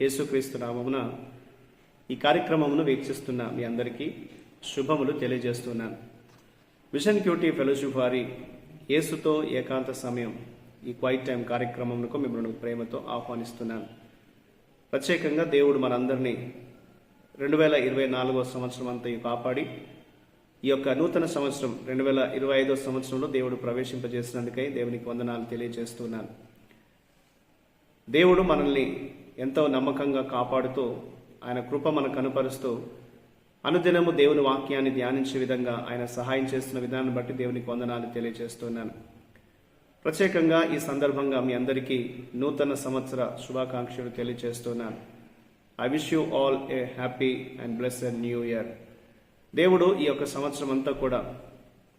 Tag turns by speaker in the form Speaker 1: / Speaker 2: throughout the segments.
Speaker 1: యేసుక్రీస్తు నామమున ఈ కార్యక్రమమును వీక్షిస్తున్న మీ అందరికీ శుభములు తెలియజేస్తున్నాను. మిషన్ క్యూటీ ఫెలోషిప్ వారి యేసుతో ఏకాంత సమయం ఈ క్వైట్ టైం కార్యక్రమంకు మిమ్మల్ని ప్రేమతో ఆహ్వానిస్తున్నాను. ప్రత్యేకంగా దేవుడు మనందరినీ రెండు వేల ఇరవై నాలుగో సంవత్సరం అంతా కాపాడి ఈ యొక్క నూతన సంవత్సరం రెండు వేల ఇరవై ఐదో సంవత్సరంలో దేవుడు ప్రవేశింపజేసినందుకై దేవునికి వందనాలు తెలియజేస్తున్నాను. దేవుడు మనల్ని ఎంతో నమ్మకంగా కాపాడుతూ ఆయన కృప మనకు కనుపరుస్తూ అనుదినము దేవుని వాక్యాన్ని ధ్యానించే విధంగా ఆయన సహాయం చేస్తున్న విధానం బట్టి దేవునికి వందనాలు తెలియజేస్తున్నాను. ప్రత్యేకంగా ఈ సందర్భంగా మీ అందరికీ నూతన సంవత్సర శుభాకాంక్షలు తెలియజేస్తున్నాను. I wish you all a happy and blessed new year దేవుడు ఈ యొక్క సంవత్సరం అంతా కూడా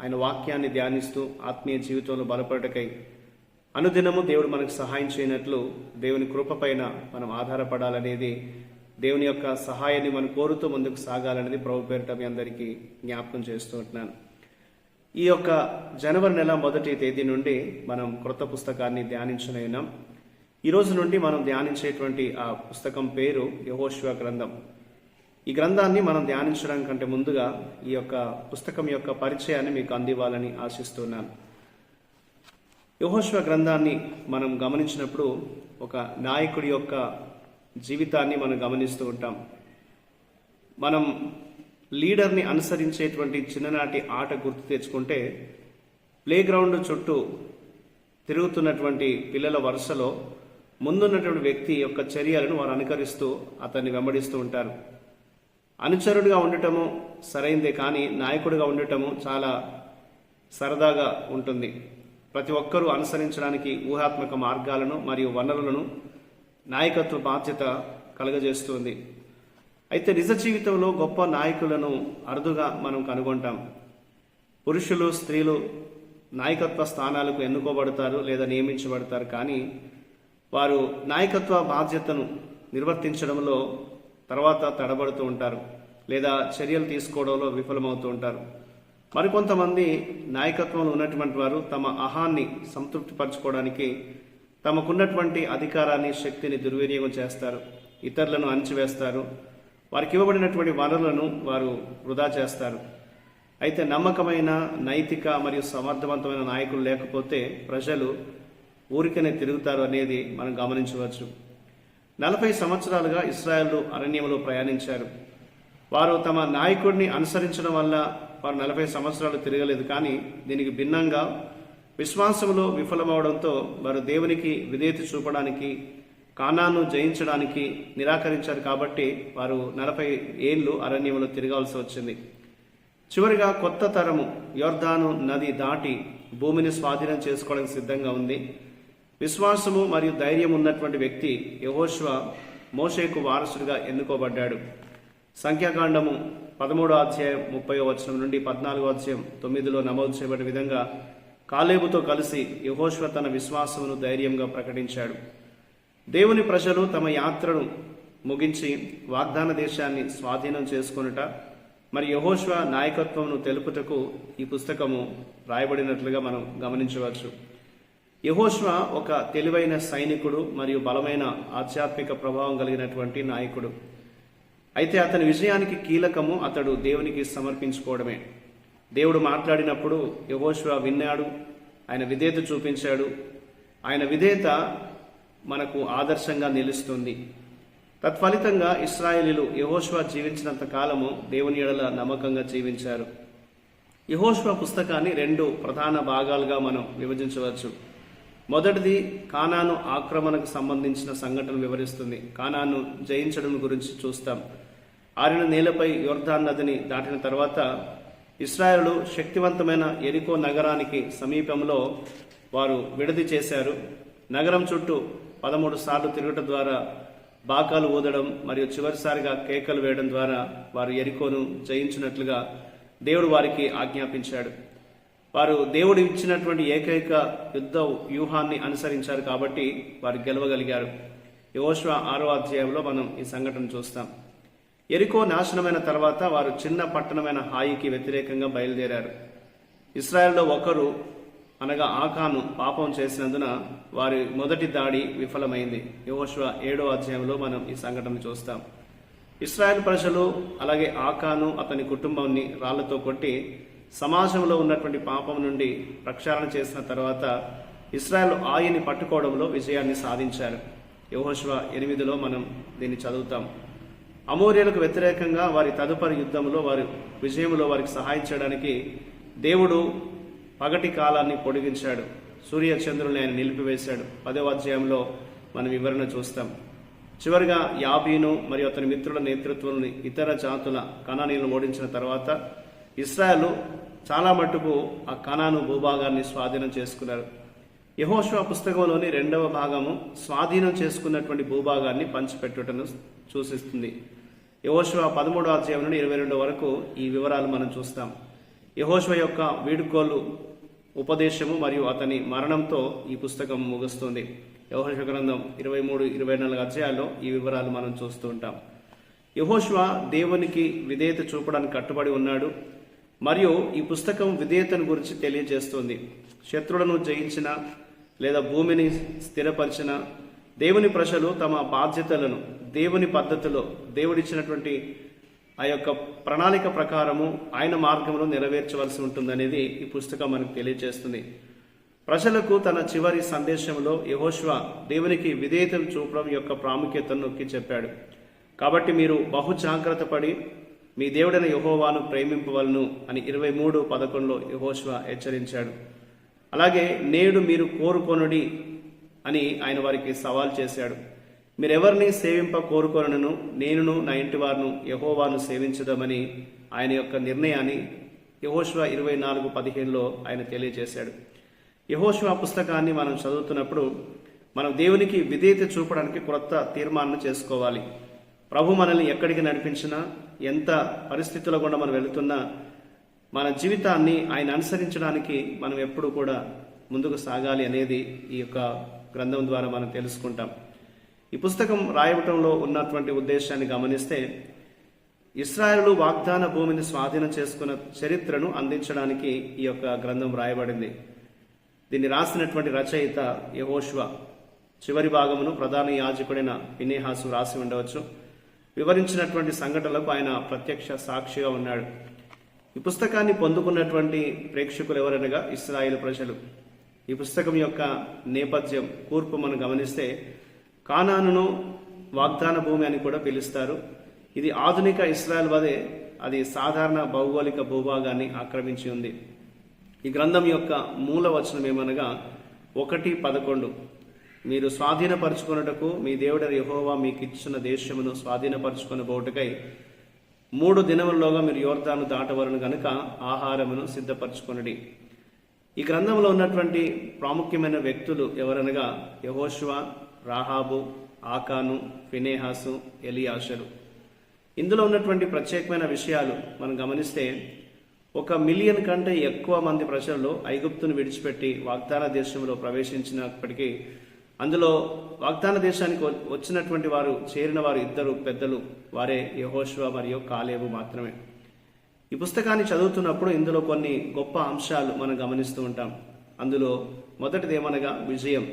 Speaker 1: ఆయన వాక్యాన్ని ధ్యానిస్తూ ఆత్మీయ జీవితంలో బలపడటకై అనుదినము దేవుడు మనకు సహాయం చేయనట్లు దేవుని కృప పైన మనం ఆధారపడాలనేది దేవుని యొక్క సహాయాన్ని మనం కోరుతూ ముందుకు సాగాలనేది ప్రభు పేరిట మీ అందరికీ జ్ఞాపకం చేస్తూ ఉంటున్నాను. ఈ యొక్క జనవరి నెల మొదటి తేదీ నుండి మనం క్రొత్త పుస్తకాన్ని ధ్యానించనైనాం ఈ రోజు నుండి మనం ధ్యానించేటువంటి ఆ పుస్తకం పేరు యహోశివ గ్రంథం. ఈ గ్రంథాన్ని మనం ధ్యానించడం కంటే ముందుగా ఈ యొక్క పుస్తకం యొక్క పరిచయాన్ని మీకు అందివ్వాలని ఆశిస్తున్నాను. యహోశ్వ గ్రంథాన్ని మనం గమనించినప్పుడు ఒక నాయకుడి యొక్క జీవితాన్ని మనం గమనిస్తూ ఉంటాం. మనం లీడర్ని అనుసరించేటువంటి చిన్ననాటి ఆట గుర్తు తెచ్చుకుంటే ప్లే గ్రౌండ్ చుట్టూ తిరుగుతున్నటువంటి పిల్లల వరుసలో ముందున్నటువంటి వ్యక్తి యొక్క చర్యలను వారు అనుకరిస్తూ అతన్ని వెంబడిస్తూ ఉంటారు. అనుచరుడిగా ఉండటము సరైందే కానీ నాయకుడిగా ఉండటము చాలా సరదాగా ఉంటుంది. ప్రతి ఒక్కరూ అనుసరించడానికి ఊహాత్మక మార్గాలను మరియు వనరులను నాయకత్వ బాధ్యత కలుగజేస్తుంది. అయితే నిజ జీవితంలో గొప్ప నాయకులను అరుదుగా మనం కనుగొంటాం. పురుషులు స్త్రీలు నాయకత్వ స్థానాలకు ఎన్నుకోబడతారు లేదా నియమించబడతారు కానీ వారు నాయకత్వ బాధ్యతను నిర్వర్తించడంలో తర్వాత తడబడుతూ ఉంటారు లేదా చర్యలు తీసుకోవడంలో విఫలమవుతూ ఉంటారు. మరికొంతమంది నాయకత్వంలో ఉన్నటువంటి వారు తమ అహాన్ని సంతృప్తిపరచుకోవడానికి తమకున్నటువంటి అధికారాన్ని శక్తిని దుర్వినియోగం చేస్తారు ఇతరులను అణచివేస్తారు వారికి ఇవ్వబడినటువంటి వనరులను వారు వృధా చేస్తారు. అయితే నమ్మకమైన నైతిక మరియు సమర్థవంతమైన నాయకులు లేకపోతే ప్రజలు ఊరికనే తిరుగుతారు అనేది మనం గమనించవచ్చు. నలభై సంవత్సరాలుగా ఇస్రాయల్ అరణ్యంలో ప్రయాణించారు. వారు తమ నాయకుడిని అనుసరించడం వల్ల వారు నలభై సంవత్సరాలు తిరగలేదు. కానీ దీనికి భిన్నంగా విశ్వాసంలో విఫలమవడంతో వారు దేవునికి విధేయత చూపడానికి కానాను జయించడానికి నిరాకరించారు కాబట్టి వారు నలభై ఏళ్ళు అరణ్యంలో తిరగాల్సి వచ్చింది. చివరిగా కొత్త తరము యోర్ధాను నది దాటి భూమిని స్వాధీనం చేసుకోవడానికి సిద్ధంగా ఉంది. విశ్వాసము మరియు ధైర్యం ఉన్నటువంటి వ్యక్తి యహోశ్వ మోషేకు వారసుడిగా ఎన్నుకోబడ్డాడు. సంఖ్యాకాండము పదమూడో అధ్యాయం ముప్పై వచనం నుండి పద్నాలుగో అధ్యాయం తొమ్మిదిలో నమోదు చేయబడిన విధంగా కాలేబుతో కలిసి యహోశ్వ తన విశ్వాసమును ధైర్యంగా ప్రకటించాడు. దేవుని ప్రజలు తమ యాత్రను ముగించి వాగ్దాన దేశాన్ని స్వాధీనం చేసుకొనుట మరి యహోశ్వ నాయకత్వమును తెలుపుటకు ఈ పుస్తకము రాయబడినట్లుగా మనం గమనించవచ్చు. యహోశ్వ ఒక తెలివైన సైనికుడు మరియు బలమైన ఆధ్యాత్మిక ప్రభావం కలిగినటువంటి నాయకుడు. అయితే అతని విజయానికి కీలకము అతడు దేవునికి సమర్పించుకోవడమే. దేవుడు మాట్లాడినప్పుడు యహోశ్వ విన్నాడు ఆయన విధేయత చూపించాడు. ఆయన విధేయత మనకు ఆదర్శంగా నిలుస్తుంది. తత్ఫలితంగా ఇస్రాయేలీలు యహోశ్వ జీవించినంత కాలము దేవుని ఎడల నమ్మకంగా జీవించారు. యహోశ్వ పుస్తకాన్ని రెండు ప్రధాన భాగాలుగా మనం విభజించవచ్చు. మొదటిది కానాను ఆక్రమణకు సంబంధించిన సంఘటన వివరిస్తుంది. కానాను జయించడం గురించి చూస్తాం. ఆరిన నేలపై యోర్ధాన్ నదిని దాటిన తర్వాత ఇస్రాయలు శక్తివంతమైన ఎరికో నగరానికి సమీపంలో వారు విడది చేశారు. నగరం చుట్టూ పదమూడు సార్లు తిరగటం ద్వారా బాకాలు ఊదడం మరియు చివరిసారిగా కేకలు వేయడం ద్వారా వారు ఎరికోను జయించినట్లుగా దేవుడు వారికి ఆజ్ఞాపించాడు. వారు దేవుడు ఇచ్చినటువంటి ఏకైక యుద్ధ వ్యూహాన్ని అనుసరించారు కాబట్టి వారు గెలవగలిగారు. యోశ్వ ఆరో అధ్యాయంలో మనం ఈ సంఘటన చూస్తాం. ఎరికో నాశనమైన తర్వాత వారు చిన్న పట్టణమైన హాయికి వ్యతిరేకంగా బయలుదేరారు. ఇస్రాయెల్లో ఒకరు అనగా ఆకాను పాపం చేసినందున వారి మొదటి దాడి విఫలమైంది. యోశ్వ ఏడో అధ్యాయంలో మనం ఈ సంఘటన చూస్తాం. ఇస్రాయెల్ ప్రజలు అలాగే ఆకాను అతని కుటుంబాన్ని రాళ్ళతో కొట్టి సమాజంలో ఉన్నటువంటి పాపం నుండి ప్రక్షాళన చేసిన తర్వాత ఇస్రాయెల్ ఆయన్ని పట్టుకోవడంలో విజయాన్ని సాధించారు. యహోష్వ ఎనిమిదిలో మనం దీన్ని చదువుతాం. అమోరియలకు వ్యతిరేకంగా వారి తదుపరి యుద్ధంలో వారి విజయంలో వారికి సహాయం చేయడానికి దేవుడు పగటి కాలాన్ని పొడిగించాడు. సూర్యచంద్రుల్ని ఆయన నిలిపివేశాడు. పదవ అధ్యాయంలో మనం వివరణ చూస్తాం. చివరిగా యాబీను మరియు అతని మిత్రుల నేతృత్వంలోని ఇతర జాతుల కణానీలను ఓడించిన తర్వాత ఇస్రాయల్ చాలా మట్టుకు ఆ కణాను భూభాగాన్ని స్వాధీనం చేసుకున్నారు. యహోష్వా పుస్తకంలోని రెండవ భాగము స్వాధీనం చేసుకున్నటువంటి భూభాగాన్ని పంచిపెట్టుటను సూచిస్తుంది. యహోష్వా పదమూడవ అధ్యాయం నుండి ఇరవై రెండు వరకు ఈ వివరాలు మనం చూస్తాం. యహోశివ యొక్క వీడుకోలు ఉపదేశము మరియు అతని మరణంతో ఈ పుస్తకం ముగుస్తుంది. యహోశివ గ్రంథం ఇరవై మూడు ఇరవై నాలుగు అధ్యాయాల్లో ఈ వివరాలు మనం చూస్తూ ఉంటాం. యహోశివ దేవునికి విధేయత చూపడానికి కట్టుబడి ఉన్నాడు మరియు ఈ పుస్తకం విధేయతను గురించి తెలియజేస్తుంది. శత్రులను జయించిన లేదా భూమిని స్థిరపరిచిన దేవుని ప్రజలు తమ బాధ్యతలను దేవుని పద్ధతిలో దేవుడిచ్చినటువంటి ఆ యొక్క ప్రణాళిక ప్రకారము ఆయన మార్గంలో నెరవేర్చవలసి ఉంటుందనేది ఈ పుస్తకం మనకు తెలియజేస్తుంది. ప్రజలకు తన చివరి సందేశంలో యహోష్వ దేవునికి విధేయతను చూపడం యొక్క ప్రాముఖ్యతను నొక్కి చెప్పాడు. కాబట్టి మీరు బహు జాగ్రత్త పడి మీ దేవుడైన యహోవాను ప్రేమింపవలను అని ఇరవై మూడు పదకొండులో యహోష్వ హెచ్చరించాడు. అలాగే నేడు మీరు కోరుకొనుడి అని ఆయన వారికి సవాల్ చేశాడు. మీరెవరిని సేవింప కోరుకొనను? నేనును నా ఇంటి వారును యహోవాను సేవించదామని ఆయన యొక్క నిర్ణయాన్ని యహోష్వ ఇరవై నాలుగు పదిహేనులో ఆయన తెలియజేశాడు. యహోష్వ పుస్తకాన్ని మనం చదువుతున్నప్పుడు మనం దేవునికి విధేయత చూపడానికి కొత్త తీర్మానం చేసుకోవాలి. ప్రభు మనల్ని ఎక్కడికి నడిపించినా ఎంత పరిస్థితుల గుండా మనం వెళుతున్నా మన జీవితాన్ని ఆయన అనుసరించడానికి మనం ఎప్పుడు కూడా ముందుకు సాగాలి అనేది ఈ యొక్క గ్రంథం ద్వారా మనం తెలుసుకుంటాం. ఈ పుస్తకం రాయటంలో ఉన్నటువంటి ఉద్దేశాన్ని గమనిస్తే ఇస్రాయలు వాగ్దాన భూమిని స్వాధీనం చేసుకున్న చరిత్రను అందించడానికి ఈ యొక్క గ్రంథం రాయబడింది. దీన్ని రాసినటువంటి రచయిత యహోష్వ. చివరి భాగమును ప్రధాన యాజకుడైన వినేహాసు రాసి ఉండవచ్చు. వివరించినటువంటి సంఘటనలకు ఆయన ప్రత్యక్ష సాక్షిగా ఉన్నాడు. ఈ పుస్తకాన్ని పొందుకున్నటువంటి ప్రేక్షకులు ఎవరనగా ఇస్రాయేల్ ప్రజలు. ఈ పుస్తకం యొక్క నేపథ్యం కూర్పు మనం గమనిస్తే కానానును వాగ్దాన భూమి అని కూడా పిలుస్తారు. ఇది ఆధునిక ఇస్రాయల్ వదే అది సాధారణ భౌగోళిక భూభాగాన్ని ఆక్రమించి ఉంది. ఈ గ్రంథం యొక్క మూల వచనం ఏమనగా ఒకటి పదకొండు. మీరు స్వాధీనపరచుకున్నటకు మీ దేవుడని యహోవా మీకు ఇచ్చిన దేశమును స్వాధీనపరచుకున్న బోటుకై మూడు దినముల్లోగా మీరు యోర్దాను దాటవలను గనుక ఆహారమును సిద్ధపరచుకొనడి. ఈ గ్రంథంలో ఉన్నటువంటి ప్రాముఖ్యమైన వ్యక్తులు ఎవరనగా యహోష్వా రాహాబు ఆకాను ఫినేహాసు ఎలియాషరు. ఇందులో ఉన్నటువంటి ప్రత్యేకమైన విషయాలు మనం గమనిస్తే ఒక మిలియన్ కంటే ఎక్కువ మంది ప్రజల్లో ఐగుప్తును విడిచిపెట్టి వాగ్దాన దేశంలో ప్రవేశించినప్పటికీ అందులో వాగ్దాన దేశానికి వచ్చినటువంటి వారు చేరిన వారు ఇద్దరు పెద్దలు వారే యహోష్వ మరియు కాలేబు మాత్రమే. ఈ పుస్తకాన్ని చదువుతున్నప్పుడు ఇందులో కొన్ని గొప్ప అంశాలు మనం గమనిస్తూ ఉంటాం. అందులో మొదటిది ఏమనగా విజయం.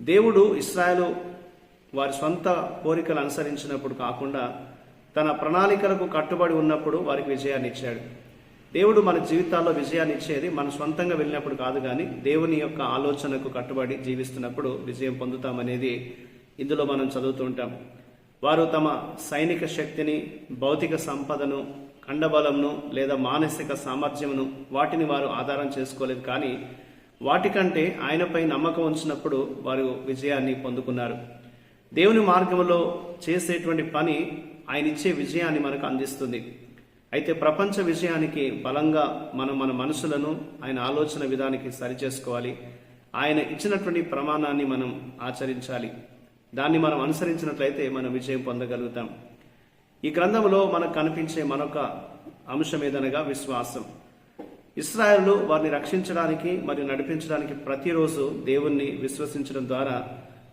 Speaker 1: దేవుడు ఇస్రాయలు వారి సొంత కోరికలు అనుసరించినప్పుడు కాకుండా తన ప్రణాళికలకు కట్టుబడి ఉన్నప్పుడు వారికి విజయాన్ని ఇచ్చాడు. దేవుడు మన జీవితాల్లో విజయాన్ని ఇచ్చేది మన సొంతంగా వెళ్ళినప్పుడు కాదు కానీ దేవుని యొక్క ఆలోచనకు కట్టుబడి జీవిస్తున్నప్పుడు విజయం పొందుతామనేది ఇందులో మనం చదువుతూ ఉంటాం. వారు తమ సైనిక శక్తిని భౌతిక సంపదను కండబలంను లేదా మానసిక సామర్థ్యమును వాటిని వారు ఆధారం చేసుకోలేదు. కానీ వాటికంటే ఆయనపై నమ్మకం ఉంచినప్పుడు వారు విజయాన్ని పొందుకున్నారు. దేవుని మార్గంలో చేసేటువంటి పని ఆయన ఇచ్చే విజయాన్ని మనకు అందిస్తుంది. అయితే ప్రపంచ విజయానికి బలంగా మనం మన మనసులను ఆయన ఆలోచన విధానికి సరిచేసుకోవాలి. ఆయన ఇచ్చినటువంటి ప్రమాణాన్ని మనం ఆచరించాలి. దాన్ని మనం అనుసరించినట్లయితే మనం విజయం పొందగలుగుతాం. ఈ గ్రంథంలో మనకు కనిపించే మరొక అంశం ఏదనగా విశ్వాసం. ఇస్రాయలు వారిని రక్షించడానికి మరియు నడిపించడానికి ప్రతిరోజు దేవుణ్ణి విశ్వసించడం ద్వారా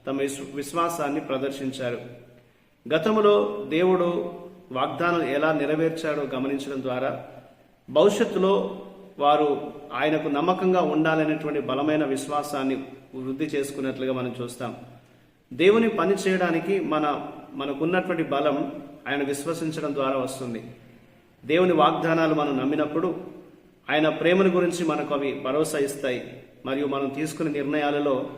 Speaker 1: తమ విశ్వాసాన్ని ప్రదర్శించారు. గతంలో దేవుడు వాగ్దానం ఎలా నెరవేర్చాడో గమనించడం ద్వారా భవిష్యత్తులో వారు ఆయనకు నమ్మకంగా ఉండాలనేటువంటి బలమైన విశ్వాసాన్ని వృద్ధి చేసుకున్నట్లుగా మనం చూస్తాం. దేవుని పని చేయడానికి మన మనకున్నటువంటి బలం ఆయన విశ్వసించడం ద్వారా వస్తుంది. దేవుని వాగ్దానాలు మనం నమ్మినప్పుడు ఆయన ప్రేమను గురించి మనకు అవి భరోసా ఇస్తాయి. మరియు మనం తీసుకునే నిర్ణయాలలో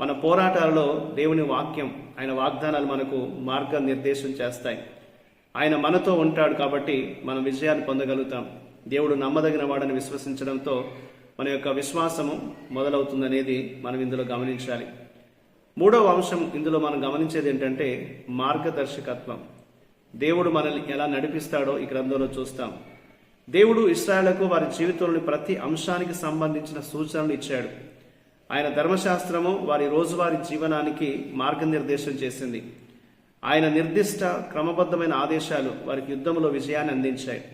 Speaker 1: మన పోరాటాలలో దేవుని వాక్యం ఆయన వాగ్దానాలు మనకు మార్గనిర్దేశం చేస్తాయి. ఆయన మనతో ఉంటాడు కాబట్టి మనం విజయాన్ని పొందగలుగుతాం. దేవుడు నమ్మదగిన వాడని విశ్వసించడంతో మన యొక్క విశ్వాసము మొదలవుతుందనేది మనం ఇందులో గమనించాలి. మూడవ అంశం ఇందులో మనం గమనించేది ఏంటంటే మార్గదర్శకత్వం. దేవుడు మనల్ని ఎలా నడిపిస్తాడో ఈ గ్రంథంలో చూస్తాం. దేవుడు ఇస్రాయలకు వారి జీవితంలోని ప్రతి అంశానికి సంబంధించిన సూచనలు ఇచ్చాడు. ఆయన ధర్మశాస్త్రము వారి రోజువారి జీవనానికి మార్గనిర్దేశం చేసింది. ఆయన నిర్దిష్ట క్రమబద్ధమైన ఆదేశాలు వారికి యుద్ధంలో విజయాన్ని అందించాయి.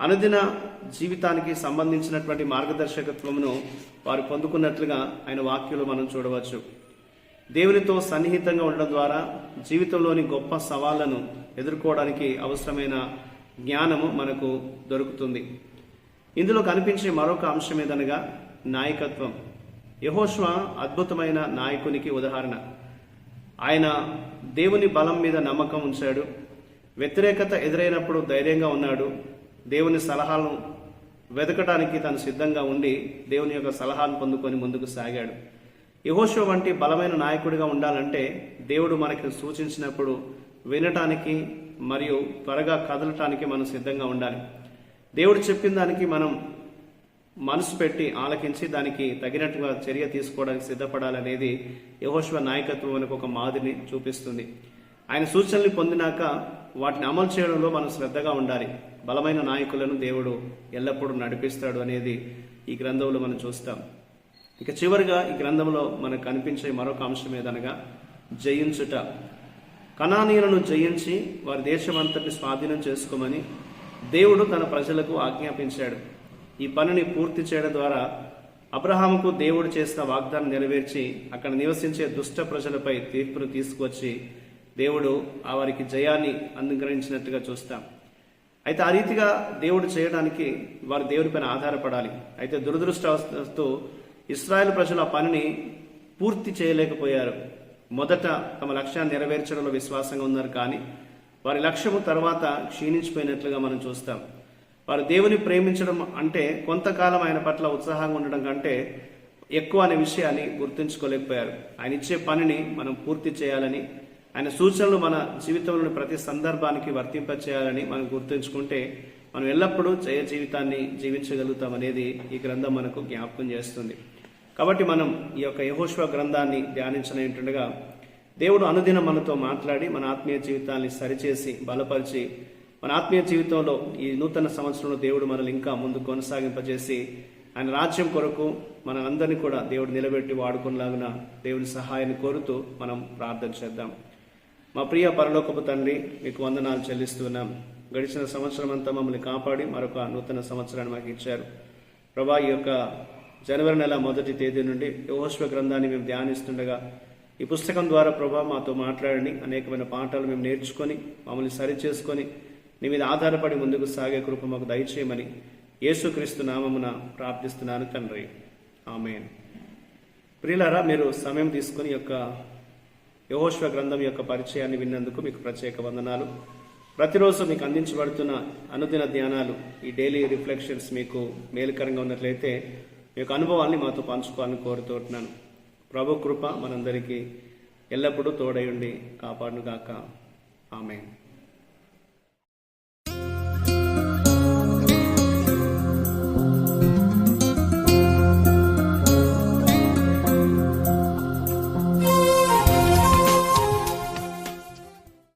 Speaker 1: అనుదిన జీవితానికి సంబంధించినటువంటి మార్గదర్శకత్వమును వారు పొందుకున్నట్లుగా ఆయన వాక్యులు మనం చూడవచ్చు. దేవునితో సన్నిహితంగా ఉండడం ద్వారా జీవితంలోని గొప్ప సవాళ్ళను ఎదుర్కోవడానికి అవసరమైన జ్ఞానము మనకు దొరుకుతుంది. ఇందులో కనిపించే మరొక అంశం ఏదనగా నాయకత్వం. యహోష్వ అద్భుతమైన నాయకునికి ఉదాహరణ. ఆయన దేవుని బలం మీద నమ్మకం ఉంచాడు. వ్యతిరేకత ఎదురైనప్పుడు ధైర్యంగా ఉన్నాడు. దేవుని సలహాలను వెతకడానికి తను సిద్ధంగా ఉండి దేవుని యొక్క సలహాను పొందుకొని ముందుకు సాగాడు. యహోశివ వంటి బలమైన నాయకుడిగా ఉండాలంటే దేవుడు మనకి సూచించినప్పుడు వినటానికి మరియు త్వరగా కదలటానికి మనం సిద్ధంగా ఉండాలి. దేవుడు చెప్పిన దానికి మనం మనసు పెట్టి ఆలకించి దానికి తగినట్టుగా చర్య తీసుకోవడానికి సిద్ధపడాలనేది యహోశ్వ నాయకత్వం మనకు ఒక మాదిరిని చూపిస్తుంది. ఆయన సూచనలు పొందినాక వాటిని అమలు చేయడంలో మనం శ్రద్ధగా ఉండాలి. బలమైన నాయకులను దేవుడు ఎల్లప్పుడూ నడిపిస్తాడు అనేది ఈ గ్రంథంలో మనం చూస్తాం. ఇక చివరిగా ఈ గ్రంథంలో మనకు కనిపించే మరొక అంశం ఏదనగా జయించుట. కణానీయులను జయించి వారి దేశమంతటిని స్వాధీనం చేసుకోమని దేవుడు తన ప్రజలకు ఆజ్ఞాపించాడు. ఈ పనిని పూర్తి చేయడం ద్వారా అబ్రహాముకు దేవుడు చేసిన వాగ్దానం నెరవేర్చి అక్కడ నివసించే దుష్ట ప్రజలపై తీర్పును తీసుకొచ్చి దేవుడు ఆ వారికి జయాన్ని అనుగ్రహించినట్టుగా చూస్తాం. అయితే ఆ రీతిగా దేవుడు చేయడానికి వారు దేవుడిపైన ఆధారపడాలి. అయితే దురదృష్టవస్తూ ఇస్రాయేల్ ప్రజలు ఆ పనిని పూర్తి చేయలేకపోయారు. మొదట తమ లక్ష్యాన్ని నెరవేర్చడంలో విశ్వాసంగా ఉన్నారు కానీ వారి లక్ష్యము తర్వాత క్షీణించిపోయినట్లుగా మనం చూస్తాం. వారు దేవుని ప్రేమించడం అంటే కొంతకాలం ఆయన పట్ల ఉత్సాహంగా ఉండడం కంటే ఎక్కువ అనే విషయాన్ని గుర్తుంచుకోలేకపోయారు. ఆయన ఇచ్చే పనిని మనం పూర్తి చేయాలని ఆయన సూచనలు మన జీవితంలోని ప్రతి సందర్భానికి వర్తింపచేయాలని మనం గుర్తుంచుకుంటే మనం ఎల్లప్పుడూ జయ జీవితాన్ని జీవించగలుగుతామనేది ఈ గ్రంథం మనకు జ్ఞాపకం చేస్తుంది. కాబట్టి మనం ఈ యొక్క యహోశ్వ గ్రంథాన్ని ధ్యానించనుంటుండగా దేవుడు అనుదినం మనతో మాట్లాడి మన ఆత్మీయ జీవితాన్ని సరిచేసి బలపరిచి మన ఆత్మీయ జీవితంలో ఈ నూతన సంవత్సరంలో దేవుడు మనల్ని ఇంకా ముందు కొనసాగింపజేసి ఆయన రాజ్యం కొరకు మనందరినీ కూడా దేవుడు నిలబెట్టి వాడుకునేలాగిన దేవుని సహాయాన్ని కోరుతూ మనం ప్రార్థన చేద్దాం. మా ప్రియ పరలోకపు తండ్రి మీకు వందనాలు చెల్లిస్తున్నాం గడిచిన సంవత్సరం అంతా మమ్మల్ని కాపాడి మరొక నూతన సంవత్సరాన్ని మాకు ఇచ్చారు. ప్రభా ఈ యొక్క జనవరి నెల మొదటి తేదీ నుండి యోహోశ్వ గ్రంథాన్ని మేము ధ్యానిస్తుండగా ఈ పుస్తకం ద్వారా ప్రభా మాతో మాట్లాడండి. అనేకమైన పాఠాలు మేము నేర్చుకొని మమ్మల్ని సరి చేసుకొని నీ మీద ఆధారపడి ముందుకు సాగే కృప మాకు దయచేయమని యేసుక్రీస్తు నామమున ప్రార్థిస్తున్నాను తండ్రి. ఆమె ప్రియులారా మీరు సమయం తీసుకుని యొక్క యహోశ్వ గ్రంథం యొక్క పరిచయాన్ని విన్నందుకు మీకు ప్రత్యేక వందనాలు. ప్రతిరోజు మీకు అందించబడుతున్న అనుదిన ధ్యానాలు ఈ డైలీ రిఫ్లెక్షన్స్ మీకు మేలుకరంగా ఉన్నట్లయితే యొక్క అనుభవాల్ని మాతో పంచుకోవాలని కోరుతున్నాను ప్రభు కృప మనందరికీ ఎల్లప్పుడూ తోడయుండి ఉండి కాపాడుగాక ఆమె